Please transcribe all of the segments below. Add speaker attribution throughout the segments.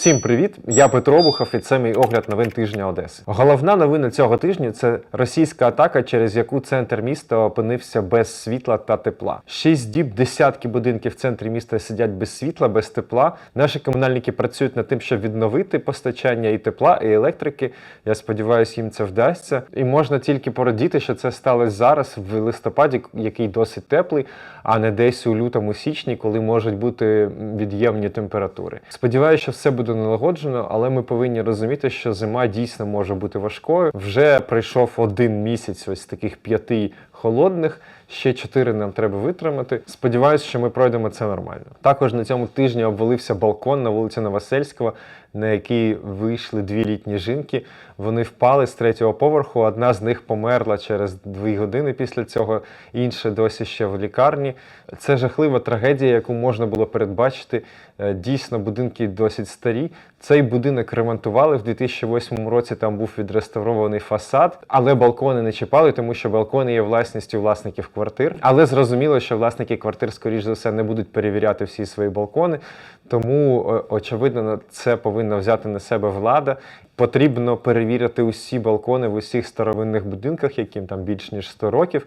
Speaker 1: Всім привіт! Я Петро Обухов і це мій огляд новин тижня Одеси. Головна новина цього тижня це російська атака, через яку центр міста опинився без світла та тепла. Шість діб десятки будинків в центрі міста сидять без світла, без тепла. Наші комунальники працюють над тим, щоб відновити постачання і тепла, і електрики. Я сподіваюся, їм це вдасться. І можна тільки порадіти, що це сталося зараз, в листопаді, який досить теплий, а не десь у лютому січні, коли можуть бути від'ємні температури. Сподіваюся, що все буде налагоджено, але ми повинні розуміти, що зима дійсно може бути важкою. Вже пройшов один місяць ось таких п'яти холодних. Ще чотири нам треба витримати. Сподіваюсь, що ми пройдемо це нормально. Також на цьому тижні обвалився балкон на вулиці Новосельського, на який вийшли дві літні жінки. Вони впали з третього поверху. Одна з них померла через дві години після цього, інша досі ще в лікарні. Це жахлива трагедія, яку можна було передбачити. Е, Дійсно, будинки досить старі. Цей будинок ремонтували в 2008 році. Там був відреставрований фасад, але балкони не чіпали, тому що балкони є власністю власників квартир. Але зрозуміло, що власники квартир, скоріш за все, не будуть перевіряти всі свої балкони. Тому, очевидно, це повинна взяти на себе влада. Потрібно перевірити усі балкони в усіх старовинних будинках, яким там більш ніж 100 років,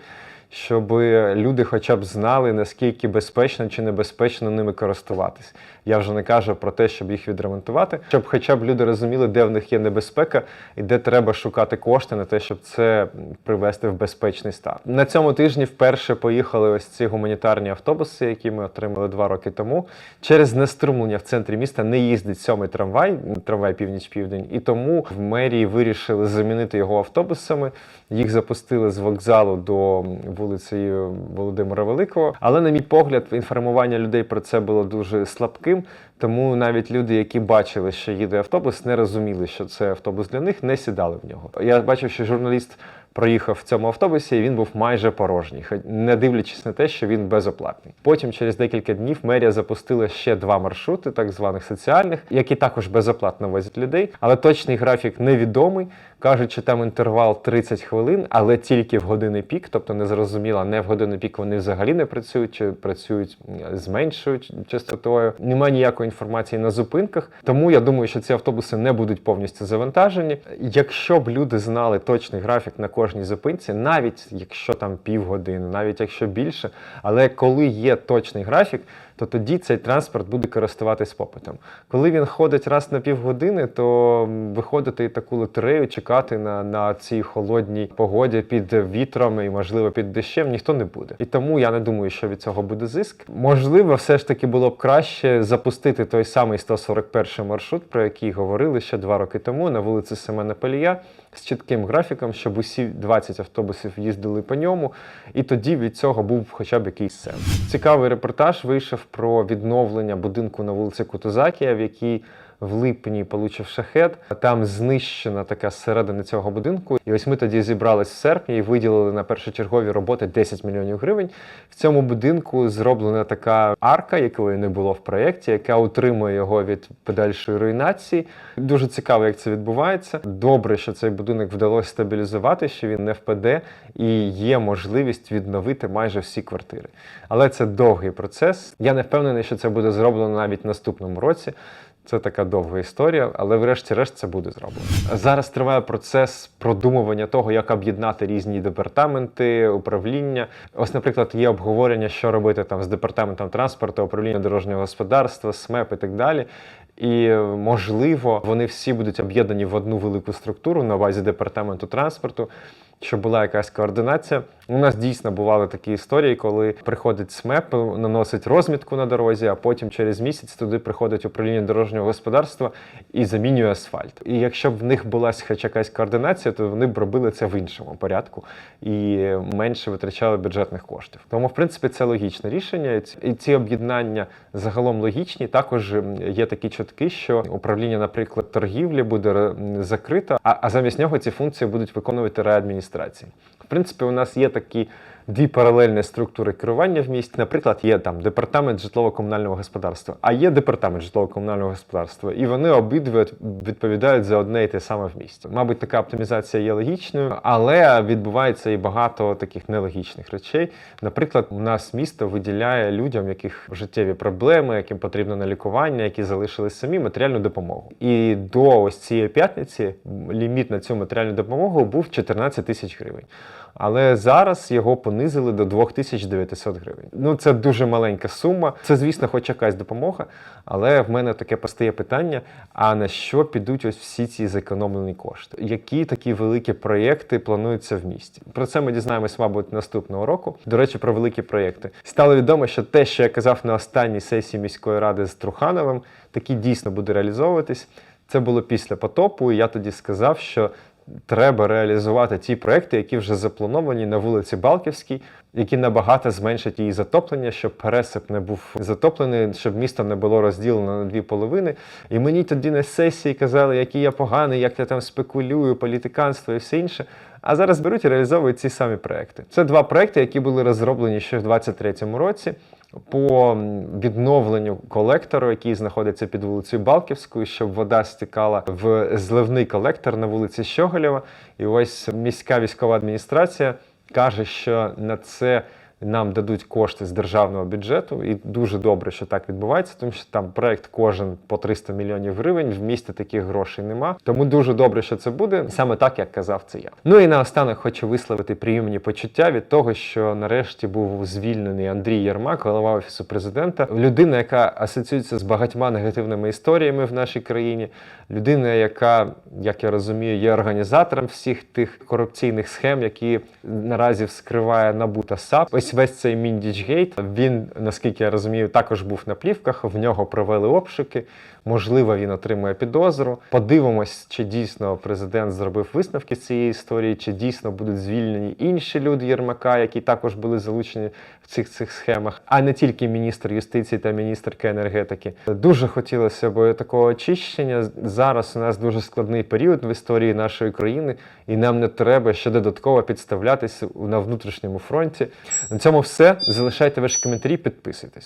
Speaker 1: щоб люди хоча б знали, наскільки безпечно чи небезпечно ними користуватись. Я вже не кажу про те, щоб їх відремонтувати, щоб хоча б люди розуміли, де в них є небезпека і де треба шукати кошти на те, щоб це привести в безпечний стан. На цьому тижні вперше поїхали ось ці гуманітарні автобуси, які ми отримали два роки тому. Через знеструмлення в центрі міста не їздить сьомий трамвай, трамвай північ-південь, і тому в мерії вирішили замінити його автобусами. Їх запустили з вокзалу до вулиці Володимира Великого. Але, на мій погляд, інформування людей про це було дуже слабким. Тому навіть люди, які бачили, що їде автобус, не розуміли, що це автобус для них, не сідали в нього. Я бачив, що журналіст проїхав в цьому автобусі, і він був майже порожній, не дивлячись на те, що він безоплатний. Потім, через декілька днів, мерія запустила ще два маршрути, так званих соціальних, які також безоплатно возять людей. Але точний графік невідомий. Кажуть, що там інтервал 30 хвилин, але тільки в години пік, тобто не зрозуміло, не в години пік вони взагалі не працюють, чи працюють з меншою частотою. Немає ніякої інформації на зупинках. Тому я думаю, що ці автобуси не будуть повністю завантажені. Якщо б люди знали точний графік на кожній зупинці, навіть якщо там півгодини, навіть якщо більше, але коли є точний графік, то тоді цей транспорт буде користуватись попитом. Коли він ходить раз на півгодини, то виходити таку лотерею, чекати на, на цій холодній погоді під вітром і, можливо, під дощем ніхто не буде. І тому я не думаю, що від цього буде зиск. Можливо, все ж таки було б краще запустити той самий 141 маршрут, про який говорили ще два роки тому на вулиці Семена Палія з чітким графіком, щоб усі 20 автобусів їздили по ньому, і тоді від цього був хоча б якийсь сенс. Цікавий репортаж вийшов про відновлення будинку на вулиці Кутузакія, в якій в липні получив шахет. Там знищена така середина цього будинку. І ось ми тоді зібрались в серпні і виділили на першочергові роботи 10 мільйонів гривень. В цьому будинку зроблена така арка, якої не було в проєкті, яка утримує його від подальшої руйнації. Дуже цікаво, як це відбувається. Добре, що цей будинок вдалося стабілізувати, що він не впаде, і є можливість відновити майже всі квартири. Але це довгий процес. Я не впевнений, що це буде зроблено навіть в наступному році. Це така довга історія, але врешті-решт це буде зроблено. Зараз триває процес продумування того, як об'єднати різні департаменти, управління. Ось, наприклад, є обговорення, що робити там з департаментом транспорту, управління дорожнього господарства, СМЕП і так далі. І можливо, вони всі будуть об'єднані в одну велику структуру на базі департаменту транспорту, щоб була якась координація. У нас дійсно бували такі історії, коли приходить СМЕП, наносить розмітку на дорозі, а потім через місяць туди приходить управління дорожнього господарства і замінює асфальт. І якщо б в них була хоч якась координація, то вони б робили це в іншому порядку і менше витрачали бюджетних коштів. Тому, в принципі, це логічне рішення. І ці- об'єднання загалом логічні. Також є такі чутки, що управління, наприклад, торгівлі буде закрито, а, а замість нього ці функції будуть виконувати реадміністрації. В принципі, у нас є такі дві паралельні структури керування в місті. Наприклад, є там департамент житлово-комунального господарства, а є департамент житлово-комунального господарства, і вони обидві відповідають за одне і те саме в місті. Мабуть, така оптимізація є логічною, але відбувається і багато таких нелогічних речей. Наприклад, у нас місто виділяє людям, яких життєві проблеми, яким потрібно на лікування, які залишились самі, матеріальну допомогу. І до ось цієї п'ятниці ліміт на цю матеріальну допомогу був 14 тисяч гривень. Але зараз його понизили до 2900 гривень. Ну це дуже маленька сума. Це, звісно, хоч якась допомога. Але в мене таке постає питання: а на що підуть ось всі ці зекономлені кошти? Які такі великі проєкти плануються в місті? Про це ми дізнаємось, мабуть, наступного року. До речі, про великі проєкти. Стало відомо, що те, що я казав на останній сесії міської ради з Трухановим, таки дійсно буде реалізовуватись. Це було після потопу, і я тоді сказав, що треба реалізувати ті проекти, які вже заплановані на вулиці Балківській, які набагато зменшать її затоплення, щоб пересип не був затоплений, щоб місто не було розділено на дві половини. І мені тоді на сесії казали, який я поганий, як я там спекулюю, політиканство і все інше. А зараз беруть і реалізовують ці самі проекти. Це два проекти, які були розроблені ще в 2023 році. По відновленню колектору, який знаходиться під вулицею Балківською, щоб вода стікала в зливний колектор на вулиці Щоголєва. І ось міська військова адміністрація каже, що на це нам дадуть кошти з державного бюджету, і дуже добре, що так відбувається, тому що там проект кожен по 300 мільйонів гривень. В місті таких грошей нема. Тому дуже добре, що це буде саме так, як казав це я. Ну і наостанок хочу висловити приємні почуття від того, що нарешті був звільнений Андрій Єрмак, голова офісу президента, людина, яка асоціюється з багатьма негативними історіями в нашій країні, людина, яка, як я розумію, є організатором всіх тих корупційних схем, які наразі вскриває НАБУ та САП. Ось весь цей Міндічгейт. Він, наскільки я розумію, також був на плівках. В нього провели обшуки. Можливо, він отримує підозру. Подивимось, чи дійсно президент зробив висновки з цієї історії, чи дійсно будуть звільнені інші люди Єрмака, які також були залучені в цих цих схемах, а не тільки міністр юстиції та міністерка енергетики. Дуже хотілося б такого очищення. Зараз у нас дуже складний період в історії нашої країни, і нам не треба ще додатково підставлятися на внутрішньому фронті. На цьому все. Залишайте ваші коментарі, підписуйтесь.